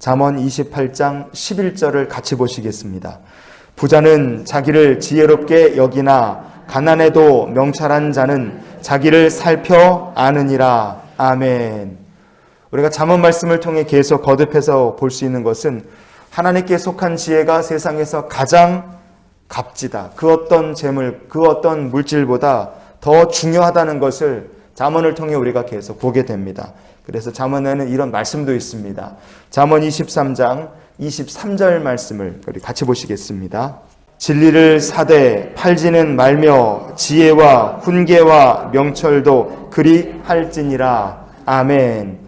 잠언 28장 11절을 같이 보시겠습니다. 부자는 자기를 지혜롭게 여기나 가난해도 명철한 자는 자기를 살펴 아느니라. 아멘. 우리가 잠언 말씀을 통해 계속 거듭해서 볼 수 있는 것은 하나님께 속한 지혜가 세상에서 가장 값지다. 그 어떤 재물, 그 어떤 물질보다 더 중요하다는 것을 잠언을 통해 우리가 계속 보게 됩니다. 그래서 잠언에는 이런 말씀도 있습니다. 잠언 23장 23절 말씀을 우리 같이 보시겠습니다. 진리를 사되 팔지는 말며 지혜와 훈계와 명철도 그리 할지니라. 아멘.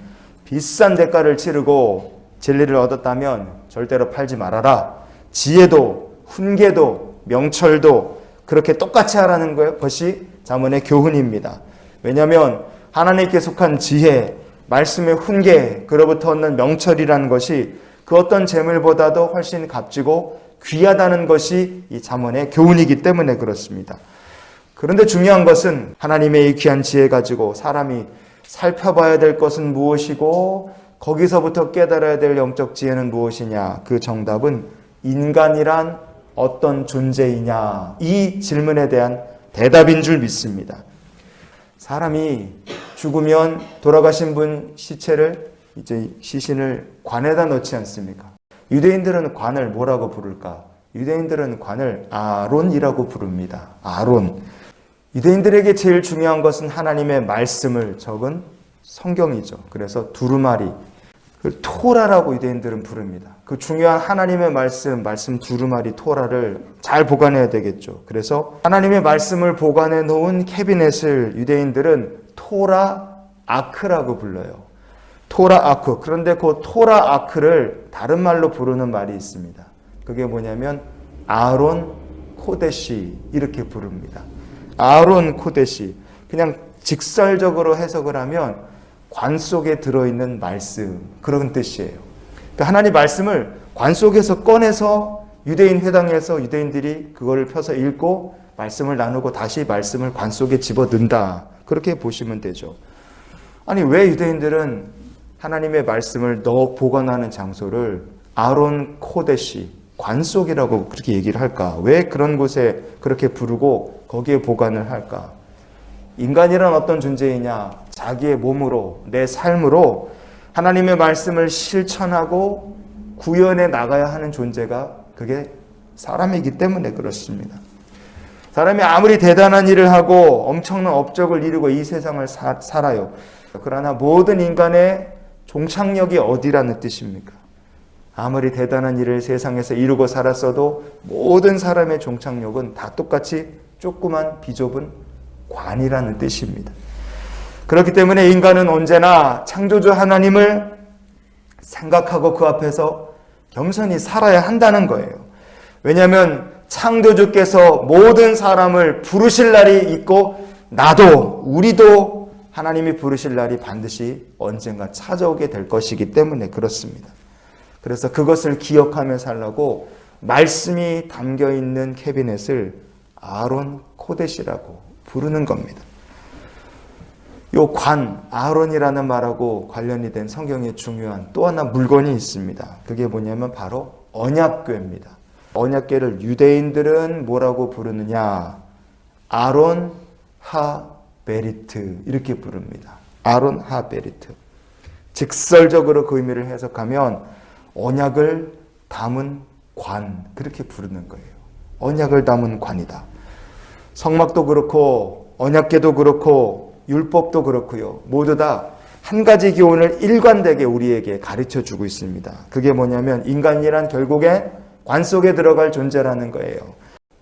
비싼 대가를 치르고 진리를 얻었다면 절대로 팔지 말아라. 지혜도 훈계도 명철도 그렇게 똑같이 하라는 거- 것이 자문의 교훈입니다. 왜냐하면 하나님께 속한 지혜, 말씀의 훈계, 그로부터 얻는 명철이라는 것이 그 어떤 재물보다도 훨씬 값지고 귀하다는 것이 이 자문의 교훈이기 때문에 그렇습니다. 그런데 중요한 것은 하나님의 이 귀한 지혜 가지고 사람이 살펴봐야 될 것은 무엇이고 거기서부터 깨달아야 될 영적 지혜는 무엇이냐? 그 정답은 인간이란 어떤 존재이냐? 이 질문에 대한 대답인 줄 믿습니다. 사람이 죽으면 돌아가신 분 시체를 이제 시신을 관에다 넣지 않습니까? 유대인들은 관을 뭐라고 부를까? 유대인들은 관을 아론이라고 부릅니다. 아론. 유대인들에게 제일 중요한 것은 하나님의 말씀을 적은 성경이죠. 그래서 두루마리, 그 토라라고 유대인들은 부릅니다. 그 중요한 하나님의 말씀, 말씀 두루마리 토라를 잘 보관해야 되겠죠. 그래서 하나님의 말씀을 보관해 놓은 캐비넷을 유대인들은 토라 아크라고 불러요. 토라 아크. 그런데 그 토라 아크를 다른 말로 부르는 말이 있습니다. 그게 뭐냐면 아론 코데시 이렇게 부릅니다. 아론 코데시. 그냥 직설적으로 해석을 하면 관 속에 들어있는 말씀 그런 뜻이에요. 그러니까 하나님 말씀을 관 속에서 꺼내서 유대인 회당에서 유대인들이 그거를 펴서 읽고 말씀을 나누고 다시 말씀을 관 속에 집어 넣는다. 그렇게 보시면 되죠. 아니 왜 유대인들은 하나님의 말씀을 넣어 보관하는 장소를 아론 코데시 관 속이라고 그렇게 얘기를 할까? 왜 그런 곳에 그렇게 부르고 거기에 보관을 할까? 인간이란 어떤 존재이냐? 자기의 몸으로, 내 삶으로 하나님의 말씀을 실천하고 구현해 나가야 하는 존재가 그게 사람이기 때문에 그렇습니다. 사람이 아무리 대단한 일을 하고 엄청난 업적을 이루고 이 세상을 사, 살아요. 그러나 모든 인간의 종착역이 어디라는 뜻입니까? 아무리 대단한 일을 세상에서 이루고 살았어도 모든 사람의 종착역은 다 똑같이 조그만 비좁은 관이라는 뜻입니다. 그렇기 때문에 인간은 언제나 창조주 하나님을 생각하고 그 앞에서 겸손히 살아야 한다는 거예요. 왜냐하면 창조주께서 모든 사람을 부르실 날이 있고 나도 우리도 하나님이 부르실 날이 반드시 언젠가 찾아오게 될 것이기 때문에 그렇습니다. 그래서 그것을 기억하며 살라고 말씀이 담겨 있는 캐비넷을 아론 코데시라고 부르는 겁니다. 요 관, 아론이라는 말하고 관련이 된 성경의 중요한 또 하나 물건이 있습니다. 그게 뭐냐면 바로 언약궤입니다. 언약궤를 유대인들은 뭐라고 부르느냐? 아론 하 베리트 이렇게 부릅니다. 아론 하 베리트. 직설적으로 그 의미를 해석하면 언약을 담은 관 그렇게 부르는 거예요. 언약을 담은 관이다. 성막도 그렇고 언약궤도 그렇고 율법도 그렇고요. 모두 다 한 가지 교훈을 일관되게 우리에게 가르쳐 주고 있습니다. 그게 뭐냐면 인간이란 결국에 관 속에 들어갈 존재라는 거예요.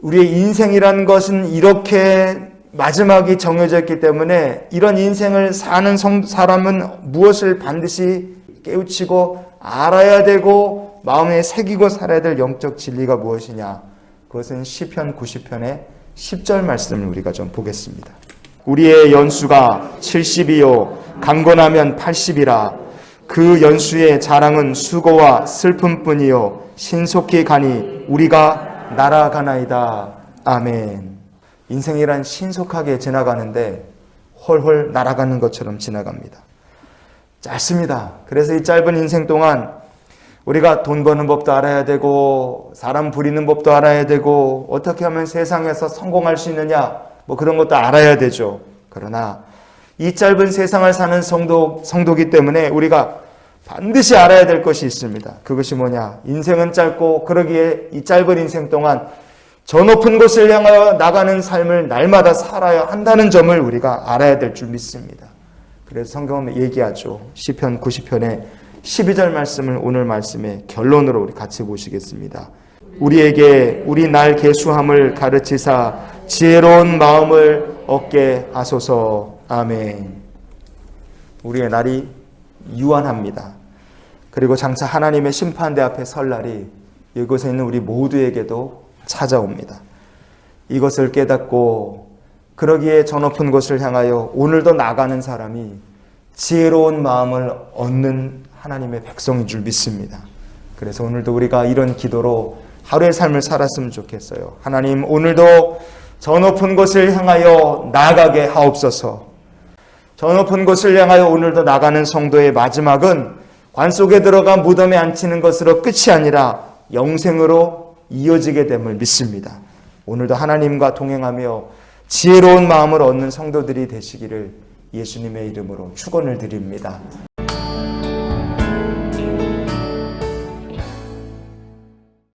우리의 인생이라는 것은 이렇게 마지막이 정해져 있기 때문에 이런 인생을 사는 성- 사람은 무엇을 반드시 깨우치고 알아야 되고 마음에 새기고 살아야 될 영적 진리가 무엇이냐? 그것은 시편 90편의 10절 말씀을 우리가 좀 보겠습니다. 우리의 연수가 70이요 강건하면 80이라 그 연수의 자랑은 수고와 슬픔뿐이요 신속히 가니 우리가 날아가나이다. 아멘. 인생이란 신속하게 지나가는데 헐헐 날아가는 것처럼 지나갑니다. 짧습니다. 그래서 이 짧은 인생 동안 우리가 돈 버는 법도 알아야 되고 사람 부리는 법도 알아야 되고 어떻게 하면 세상에서 성공할 수 있느냐 뭐 그런 것도 알아야 되죠. 그러나 이 짧은 세상을 사는 성도 성도기 때문에 우리가 반드시 알아야 될 것이 있습니다. 그것이 뭐냐? 인생은 짧고 그러기에 이 짧은 인생 동안 저 높은 곳을 향하여 나가는 삶을 날마다 살아야 한다는 점을 우리가 알아야 될 줄 믿습니다. 그래서 성경은 얘기하죠. 시편 90편의 12절 말씀을 오늘 말씀의 결론으로 우리 같이 보시겠습니다. 우리에게 우리 날 계수함을 가르치사 지혜로운 마음을 얻게 하소서. 아멘. 우리의 날이 유한합니다. 그리고 장차 하나님의 심판대 앞에 설 날이 이곳에 있는 우리 모두에게도 찾아옵니다. 이것을 깨닫고 그러기에 저 높은 곳을 향하여 오늘도 나가는 사람이 지혜로운 마음을 얻는 하나님의 백성인 줄 믿습니다. 그래서 오늘도 우리가 이런 기도로 하루의 삶을 살았으면 좋겠어요. 하나님 오늘도 저 높은 곳을 향하여 나가게 하옵소서. 저 높은 곳을 향하여 오늘도 나가는 성도의 마지막은 관 속에 들어가 무덤에 앉히는 것으로 끝이 아니라 영생으로 이어지게 됨을 믿습니다. 오늘도 하나님과 동행하며 지혜로운 마음을 얻는 성도들이 되시기를 예수님의 이름으로 축원을 드립니다.